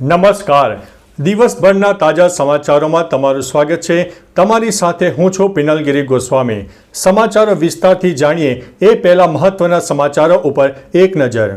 નમસ્કાર. દિવસભરના તાજા સમાચારોમાં તમારું સ્વાગત છે. તમારી સાથે હું છું પિનલગીરી ગોસ્વામી. સમાચારો વિસ્તારથી જાણીએ એ પહેલા મહત્વના સમાચારો ઉપર એક નજર.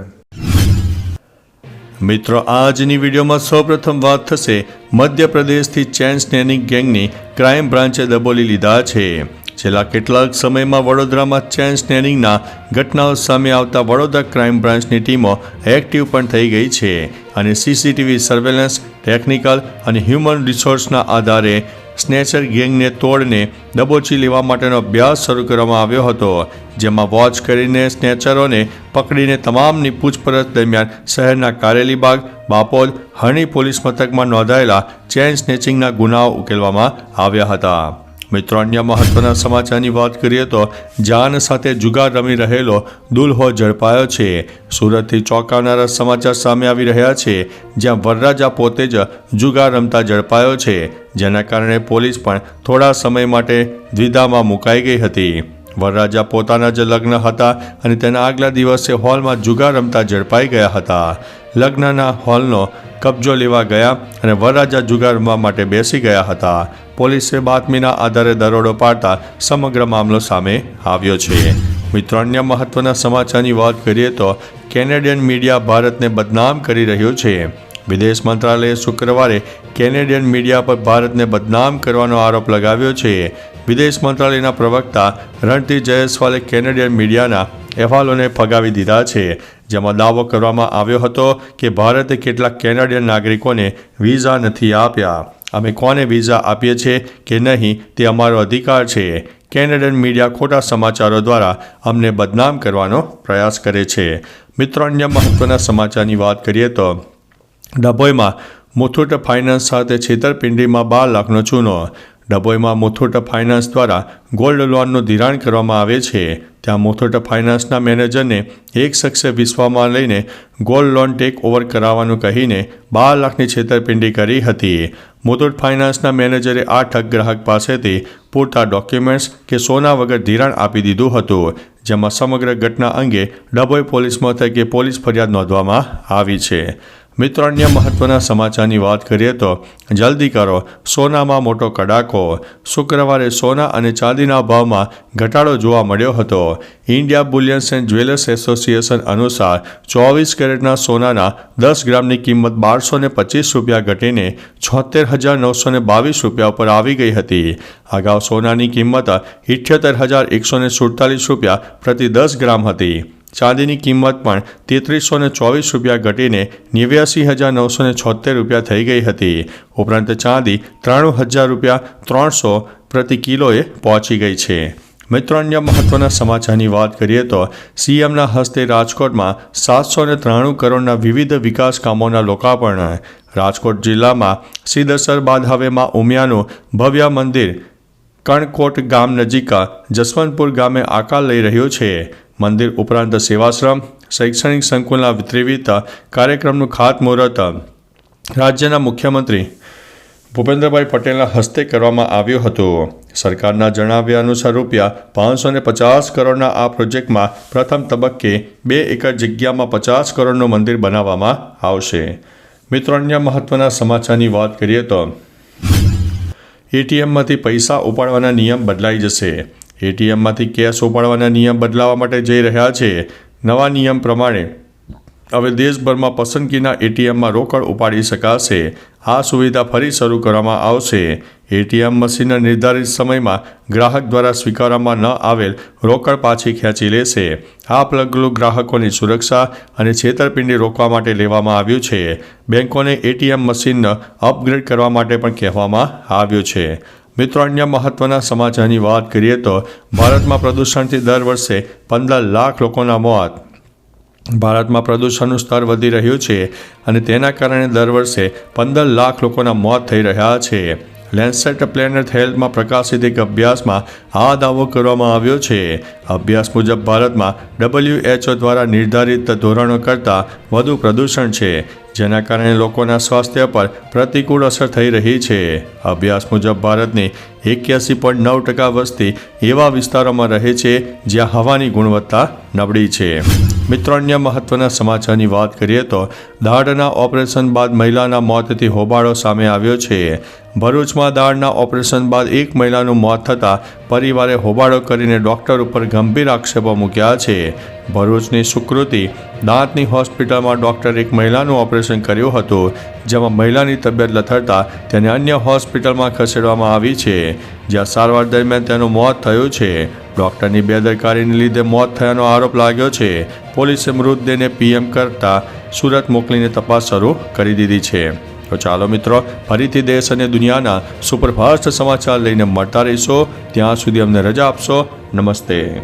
મિત્રો, આજની વિડીયોમાં સૌપ્રથમ વાત થશે મધ્યપ્રદેશથી ચેન સ્નેનિંગ ગેંગની ક્રાઇમ બ્રાન્ચે દબોલી લીધા છે. છેલ્લા કેટલાક સમયમાં વડોદરામાં ચેન સ્નેનિંગના ઘટનાઓ સામે આવતા વડોદરા ક્રાઇમ બ્રાન્ચની ટીમો એક્ટિવ પણ થઈ ગઈ છે. અને સીસીટીવી સર્વેલન્સ, ટેકનિકલ અને હ્યુમન રિસોર્સના આધારે સ્નેચર ગેંગને તોડને દબોચી લેવા માટેનો અભ્યાસ શરૂ કરવામાં આવ્યો હતો, જેમાં વોચ કરીને સ્નેચરોને પકડીને તમામની પૂછપરછ દરમિયાન શહેરના કારેલીબાગ બાપોલ, હરણી પોલીસ મથકમાં નોંધાયેલા ચેન સ્નેચિંગના ગુનાઓ ઉકેલવામાં આવ્યા હતા. મિત્રો, અન્ય મહત્વના સમાચારની વાત કરીએ તો જાન સાથે જુગાર રમી રહેલો દુલ્હો ઝડપાયો છે. સુરતથી ચોંકાવનારા સમાચાર સામે આવી રહ્યા છે, જ્યાં વરરાજા પોતે જ જુગાર રમતા ઝડપાયો છે, જેના કારણે પોલીસ પણ થોડા સમય માટે દ્વિધામાં મુકાઈ ગઈ હતી. વરરાજા પોતાના જ લગ્ન હતા અને તેના આગલા દિવસે હોલમાં જુગાર રમતા ઝડપાઈ ગયા હતા. લગ્નના હોલનો કબજો લેવા ગયા અને વરરાજા જુગાર રમવા માટે બેસી ગયા હતા. પોલીસે બાતમીના આધારે દરોડો પાડતા સમગ્ર મામલો સામે આવ્યો છે. મિત્રો, અન્ય મહત્વના સમાચારની વાત કરીએ તો કેનેડિયન મીડિયા ભારતને બદનામ કરી રહ્યું છે. વિદેશ મંત્રાલયે શુક્રવારે કેનેડિયન મીડિયા પર ભારતને બદનામ કરવાનો આરોપ લગાવ્યો છે. વિદેશ મંત્રાલયના પ્રવક્તા રણતી જયસ્વાલે કેનેડિયન મીડિયાના અહેવાલોને ફગાવી દીધા છે. જેમાં દાવો કરવામાં આવ્યો હતો કે ભારતે કેટલાક કેનેડિયન નાગરિકોને વિઝા નથી આપ્યા. અમે કોને વિઝા આપીએ છીએ કે નહીં તે અમારો અધિકાર છે. કેનેડિયન મીડિયા ખોટા સમાચારો દ્વારા અમને બદનામ કરવાનો પ્રયાસ કરે છે. મિત્રો, અન્ય મહત્વના સમાચારની વાત કરીએ તો ડભોઈમાં મુથુટ ફાઇનાન્સ સાથે છેતરપિંડીમાં બાર લાખનો ચૂનો. ડભોઈમાં મુથુટ ફાઇનાન્સ દ્વારા ગોલ્ડ લોનનું ધિરાણ કરવામાં આવે છે. ત્યાં મુથુટ ફાઇનાન્સના મેનેજરને એક શખ્સે વિશ્વમાં લઈને ગોલ્ડ લોન ટેક ઓવર કરાવવાનું કહીને બાર લાખની છેતરપિંડી કરી હતી. મુથુટ ફાઇનાન્સના મેનેજરે આ ઠગ ગ્રાહક પાસેથી પૂરતા ડોક્યુમેન્ટ્સ કે સોના વગર ધિરાણ આપી દીધું હતું, જેમાં સમગ્ર ઘટના અંગે ડભોઈ પોલીસ મથકે પોલીસ ફરિયાદ નોંધવામાં આવી છે. મિત્રો અન્ય મહત્વના સમાચારની વાત કરીએ તો જલ્દી કરો. સોનામાં મોટો કડાકો. શુક્રવારે સોના અને ચાંદીના ભાવમાં ઘટાડો જોવા મળ્યો હતો. India bullions and jewellers association અનુસાર ચોવીસ કેરેટના સોનાના દસ ગ્રામની કિંમત બારસો ને પચીસ રૂપિયા ઘટીને છોતેર હજાર નવસો ને બાવીસ રૂપિયા ઉપર આવી ગઈ હતી. અગાઉ સોનાની કિંમત ઇઠ્યોતેર હજાર એકસો ને સુડતાલીસ રૂપિયા પ્રતિ દસ ગ્રામ હતી. ચાંદીની કિંમત પણ તેત્રીસો ને ચોવીસ રૂપિયા ઘટીને નેવ્યાસી હજાર નવસો ને છોતેર રૂપિયા થઈ ગઈ હતી. ઉપરાંત ચાંદી ત્રાણું હજાર રૂપિયા ત્રણસો પ્રતિ કિલોએ પહોંચી ગઈ છે. મિત્રો, અન્ય મહત્વના સમાચારની વાત કરીએ તો સીએમના હસ્તે રાજકોટમાં સાતસો ને ત્રાણું કરોડના વિવિધ વિકાસ કામોના લોકાર્પણ. રાજકોટ જિલ્લામાં સિદ્ધસર બાદ હવેમાં ઉમિયાનું ભવ્ય મંદિર કણકોટ ગામ નજીક જસવંતપુર ગામે આકાર લઈ રહ્યું છે. મંદિર ઉપરાંત સેવાશ્રમ, શૈક્ષણિક સંકુલના ત્રિવિધ કાર્યક્રમનું ખાતમુહૂર્ત રાજ્યના મુખ્યમંત્રી ભૂપેન્દ્રભાઈ પટેલના હસ્તે કરવામાં આવ્યું હતું. સરકારના જણાવ્યા અનુસાર રૂપિયા પાંચસો ને પચાસ કરોડના આ પ્રોજેક્ટમાં પ્રથમ તબક્કે બે એકર જગ્યામાં પચાસ કરોડનું મંદિર બનાવવામાં આવશે. મિત્રો, અન્ય મહત્વના સમાચારની વાત કરીએ તો, એટીએમમાંથી પૈસા ઉપાડવાના નિયમ બદલાઈ જશે. એટીએમમાંથી કેશ ઉપાડવાના નિયમ બદલાવા માટે જઈ રહ્યા છે. નવા નિયમ પ્રમાણે હવે દેશભરમાં પસંદગીના એટીએમમાં રોકડ ઉપાડી શકાશે. આ સુવિધા ફરી શરૂ કરવામાં આવશે. એટીએમ મશીનના નિર્ધારિત સમયમાં ગ્રાહક દ્વારા સ્વીકારવામાં ન આવેલ રોકડ પાછી ખેંચી લેશે. આ પગલું ગ્રાહકોની સુરક્ષા અને છેતરપિંડી રોકવા માટે લેવામાં આવ્યું છે. બેંકોને એટીએમ મશીનને અપગ્રેડ કરવા માટે પણ કહેવામાં આવ્યું છે. મિત્રો, અન્ય મહત્વના સમાચારની વાત કરીએ તો ભારતમાં પ્રદૂષણથી દર વર્ષે પંદર લાખ લોકોના મોત. ભારતમાં પ્રદૂષણનું સ્તર વધી રહ્યું છે અને તેના કારણે દર વર્ષે પંદર લાખ લોકોના મોત થઈ રહ્યા છે. લેન્સેટ પ્લેનેટ હેલ્થમાં પ્રકાશિત એક અભ્યાસમાં આ દાવો કરવામાં આવ્યો છે. અભ્યાસ મુજબ ભારતમાં ડબલ્યુએચઓ દ્વારા નિર્ધારિત ધોરણો કરતાં વધુ પ્રદૂષણ છે, જેના કારણે લોકોના સ્વાસ્થ્ય પર પ્રતિકૂળ અસર થઈ રહી છે. અભ્યાસ મુજબ ભારતની એક્યાસી પોઈન્ટ નવ ટકા વસ્તી એવા વિસ્તારોમાં રહે છે જ્યાં હવાની ગુણવત્તા નબળી છે. મિત્રો અન્ય મહત્વના સમાચારની વાત કરીએ તો દાઢના ઓપરેશન બાદ મહિલાના મોતથી હોબાળો સામે આવ્યો છે. ભરૂચમાં દાઢના ઓપરેશન બાદ એક મહિલાનું મોત થતાં પરિવારે હોબાળો કરીને ડૉક્ટર ઉપર ગંભીર આક્ષેપો મૂક્યા છે. ભરૂચની સુકૃતિ દાંતની હોસ્પિટલમાં ડૉક્ટર એક મહિલાનું ઓપરેશન કર્યું હતું, જેમાં મહિલાની તબિયત લથડતા તેને અન્ય હોસ્પિટલમાં ખસેડવામાં આવી છે. જ્યાં સારવાર દરમિયાન તેનું મોત થયું છે. ડૉક્ટરની બેદરકારીને લીધે મોત થયાનો આરોપ લાગ્યો છે. પોલીસે મૃતદેહને પીએમ કરતા સુરત મોકલીને તપાસ શરૂ કરી દીધી છે. તો ચાલો મિત્રો, ફરીથી દેશ અને દુનિયાના સુપરફાસ્ટ સમાચાર લઈને મળતા રહીશો. ત્યાં સુધી અમને રજા આપશો. નમસ્તે.